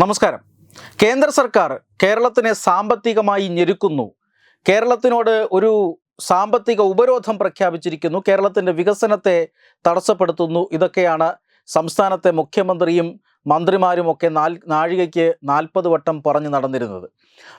നമസ്കാരം. കേന്ദ്ര സർക്കാർ കേരളത്തിനെ സാമ്പത്തികമായി ഞെരുക്കുന്നു. കേരളത്തിനോട് ഒരു സാമ്പത്തിക ഉപരോധം പ്രഖ്യാപിച്ചിരിക്കുന്നു. കേരളത്തിന്റെ വികസനത്തെ തടസ്സപ്പെടുത്തുന്നു. ഇതൊക്കെയാണ് സംസ്ഥാനത്തെ മുഖ്യമന്ത്രിയും മന്ത്രിമാരുമൊക്കെ നാൽ നാഴികയ്ക്ക് നാൽപ്പത് വട്ടം പറഞ്ഞു നടന്നിരുന്നത്.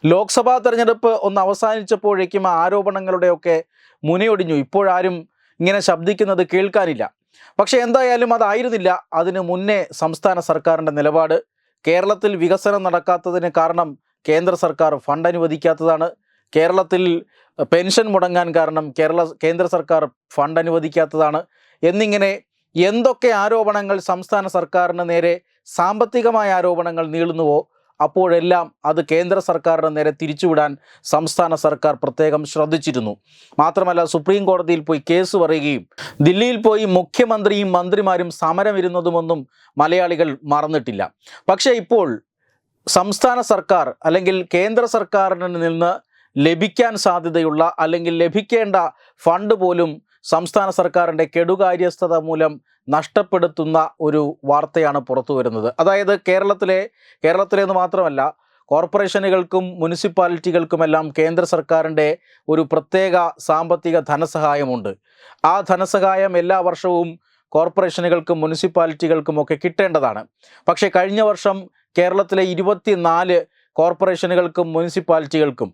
ലോക്സഭാ തെരഞ്ഞെടുപ്പ് ഒന്ന് അവസാനിച്ചപ്പോഴേക്കും ആ ആരോപണങ്ങളുടെയൊക്കെ മുനയൊടിഞ്ഞു. ഇപ്പോഴാരും ഇങ്ങനെ ശബ്ദിക്കുന്നത് കേൾക്കാനില്ല. പക്ഷേ എന്തായാലും അതായിരുന്നില്ല. അതിനു മുന്നേ സംസ്ഥാന സർക്കാരിന്റെ നിലപാട് കേരളത്തിൽ വികസനം നടക്കാത്തതിന് കാരണം കേന്ദ്ര സർക്കാർ ഫണ്ട് അനുവദിക്കാത്തതാണ്. കേരളത്തിൽ പെൻഷൻ മുടങ്ങാൻ കാരണം കേരള കേന്ദ്ര സർക്കാർ ഫണ്ട് അനുവദിക്കാത്തതാണ്. എന്നിങ്ങനെ എന്തൊക്കെ ആരോപണങ്ങൾ സംസ്ഥാന സർക്കാരിന് നേരെ സാമ്പത്തികമായ ആരോപണങ്ങൾ നീളുന്നുവോ? അപ്പോഴെല്ലാം അത് കേന്ദ്ര സർക്കാരിന് നേരെ തിരിച്ചുവിടാൻ സംസ്ഥാന സർക്കാർ പ്രത്യേകം ശ്രദ്ധിച്ചിരുന്നു. മാത്രമല്ല സുപ്രീം കോടതിയിൽ പോയി കേസ് പറയുകയും ദില്ലിയിൽ പോയി മുഖ്യമന്ത്രിയും മന്ത്രിമാരും സമരം ഇരുന്നതുമൊന്നും മലയാളികൾ മറന്നിട്ടില്ല. പക്ഷേ ഇപ്പോൾ സംസ്ഥാന സർക്കാർ അല്ലെങ്കിൽ കേന്ദ്ര സർക്കാരിൽ നിന്ന് ലഭിക്കാൻ സാധ്യതയുള്ള അല്ലെങ്കിൽ ലഭിക്കേണ്ട ഫണ്ട് പോലും സംസ്ഥാന സർക്കാരിന്റെ കെടുകാര്യസ്ഥത മൂലം നഷ്ടപ്പെടുത്തുന്ന ഒരു വാർത്തയാണ് പുറത്തു വരുന്നത്. അതായത് കേരളത്തിലെ കേരളത്തിലേന്ന് മാത്രമല്ല കോർപ്പറേഷനുകൾക്കും മുനിസിപ്പാലിറ്റികൾക്കുമെല്ലാം കേന്ദ്ര സർക്കാരിന്റെ ഒരു പ്രത്യേക സാമ്പത്തിക ധനസഹായമുണ്ട്. ആ ധനസഹായം എല്ലാ വർഷവും കോർപ്പറേഷനുകൾക്കും മുനിസിപ്പാലിറ്റികൾക്കും ഒക്കെ കിട്ടേണ്ടതാണ്. പക്ഷേ കഴിഞ്ഞ വർഷം കേരളത്തിലെ ഇരുപത്തിനാല് കോർപ്പറേഷനുകൾക്കും മുനിസിപ്പാലിറ്റികൾക്കും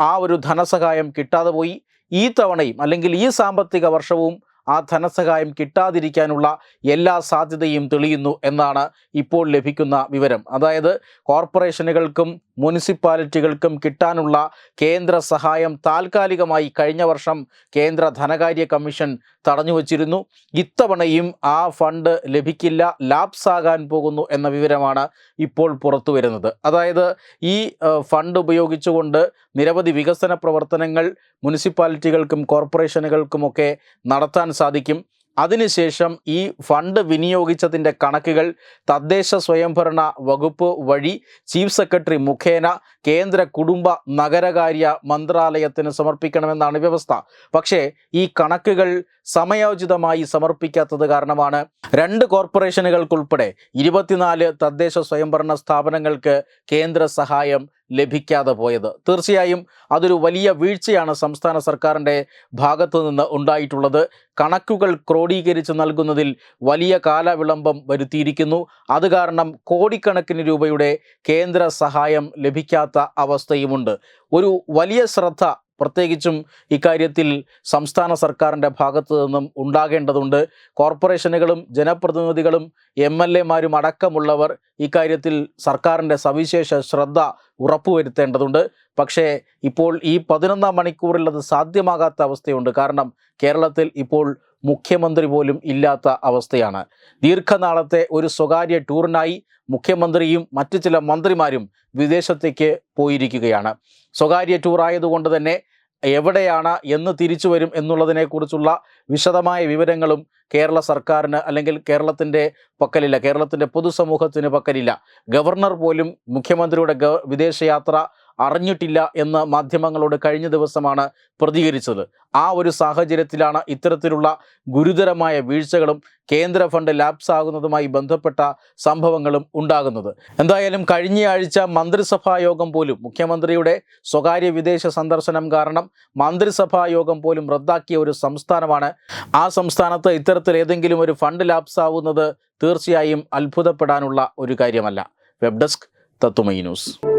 ആ ഒരു ധനസഹായം കിട്ടാതെ പോയി. ഈ തവണയും അല്ലെങ്കിൽ ഈ സാമ്പത്തിക വർഷവും ആ ധനസഹായം കിട്ടാതിരിക്കാനുള്ള എല്ലാ സാധ്യതയും തെളിയുന്നു എന്നാണ് ഇപ്പോൾ ലഭിക്കുന്ന വിവരം. അതായത് കോർപ്പറേഷനുകൾക്കും മുനിസിപ്പാലിറ്റികൾക്കും കിട്ടാനുള്ള കേന്ദ്ര സഹായം താൽക്കാലികമായി കഴിഞ്ഞ വർഷം കേന്ദ്ര ധനകാര്യ കമ്മീഷൻ തടഞ്ഞു വച്ചിരുന്നു. ഇത്തവണയും ആ ഫണ്ട് ലഭിക്കില്ല ലാപ്സ് ആകാൻ പോകുന്നു എന്ന വിവരമാണ് ഇപ്പോൾ പുറത്തു വരുന്നത്. അതായത് ഈ ഫണ്ട് ഉപയോഗിച്ചുകൊണ്ട് നിരവധി വികസന പ്രവർത്തനങ്ങൾ മുനിസിപ്പാലിറ്റികൾക്കും കോർപ്പറേഷനുകൾക്കുമൊക്കെ നടത്താൻ സാധിക്കും. അതിനുശേഷം ഈ ഫണ്ട് വിനിയോഗിച്ചതിന്റെ കണക്കുകൾ തദ്ദേശ സ്വയംഭരണ വകുപ്പ് വഴി ചീഫ് സെക്രട്ടറി മുഖേന കേന്ദ്ര കുടുംബ നഗരകാര്യ മന്ത്രാലയത്തിന് സമർപ്പിക്കണമെന്നാണ് വ്യവസ്ഥ. പക്ഷേ ഈ കണക്കുകൾ സമയോചിതമായി സമർപ്പിക്കാത്തത് കാരണമാണ് രണ്ട് കോർപ്പറേഷനുകൾക്കുൾപ്പെടെ ഇരുപത്തിനാല് തദ്ദേശ സ്വയംഭരണ സ്ഥാപനങ്ങൾക്ക് കേന്ദ്ര സഹായം ലഭിക്കാതെ പോയത്. തീർച്ചയായും അതൊരു വലിയ വീഴ്ചയാണ് സംസ്ഥാന സർക്കാരിന്റെ ഭാഗത്തു നിന്ന് ഉണ്ടായിട്ടുള്ളത്. കണക്കുകൾ ക്രോഡീകരിച്ച് നൽകുന്നതിൽ വലിയ കാലവിളംബം വരുത്തിയിരിക്കുന്നു. അത് കാരണം കോടിക്കണക്കിന് രൂപയുടെ കേന്ദ്ര സഹായം ലഭിക്കാത്ത അവസ്ഥയുമുണ്ട്. ഒരു വലിയ ശ്രദ്ധ പ്രത്യേകിച്ചും ഇക്കാര്യത്തിൽ സംസ്ഥാന സർക്കാരിന്റെ ഭാഗത്തു നിന്നും ഉണ്ടാകേണ്ടതുണ്ട്. കോർപ്പറേഷനുകളും ജനപ്രതിനിധികളും എം എൽ എമാരും അടക്കമുള്ളവർ ഇക്കാര്യത്തിൽ സർക്കാരിന്റെ സവിശേഷ ശ്രദ്ധ ഉറപ്പുവരുത്തേണ്ടതുണ്ട്. പക്ഷേ ഇപ്പോൾ ഈ പതിനൊന്നാം മണിക്കൂറിൽ അത് സാധ്യമാകാത്ത അവസ്ഥയുണ്ട്. കാരണം കേരളത്തിൽ ഇപ്പോൾ മുഖ്യമന്ത്രി പോലും ഇല്ലാത്ത അവസ്ഥയാണ്. ദീർഘനാളത്തെ ഒരു സ്വകാര്യ ടൂറിനായി മുഖ്യമന്ത്രിയും മറ്റു ചില മന്ത്രിമാരും വിദേശത്തേക്ക് പോയിരിക്കുകയാണ്. സ്വകാര്യ ടൂർ ആയതുകൊണ്ട് തന്നെ എവിടെയാണ് എന്ന് തിരിച്ചു വരും എന്നുള്ളതിനെക്കുറിച്ചുള്ള വിശദമായ വിവരങ്ങളും കേരള സർക്കാരിന് അല്ലെങ്കിൽ കേരളത്തിന്റെ പക്കലില്ല കേരളത്തിന്റെ പൊതുസമൂഹത്തിന് പക്കലില്ല. ഗവർണർ പോലും മുഖ്യമന്ത്രിയുടെ വിദേശയാത്ര അറിഞ്ഞിട്ടില്ല എന്ന് മാധ്യമങ്ങളോട് കഴിഞ്ഞ ദിവസമാണ് പ്രതികരിച്ചത്. ആ ഒരു സാഹചര്യത്തിലാണ് ഇത്തരത്തിലുള്ള ഗുരുതരമായ വീഴ്ചകളും കേന്ദ്ര ഫണ്ട് ലാപ്സ് ആകുന്നതുമായി ബന്ധപ്പെട്ട സംഭവങ്ങളും ഉണ്ടാകുന്നത്. എന്തായാലും കഴിഞ്ഞയാഴ്ച മന്ത്രിസഭാ യോഗം പോലും മുഖ്യമന്ത്രിയുടെ സ്വകാര്യ വിദേശ സന്ദർശനം കാരണം മന്ത്രിസഭാ യോഗം പോലും റദ്ദാക്കിയ ഒരു സംസ്ഥാനമാണ്. ആ സംസ്ഥാനത്ത് ഇത്തരത്തിൽ ഏതെങ്കിലും ഒരു ഫണ്ട് ലാപ്സ് ആവുന്നത് തീർച്ചയായും അത്ഭുതപ്പെടാനുള്ള ഒരു കാര്യമല്ല. വെബ് ഡെസ്ക് തത്തുമൈ ന്യൂസ്.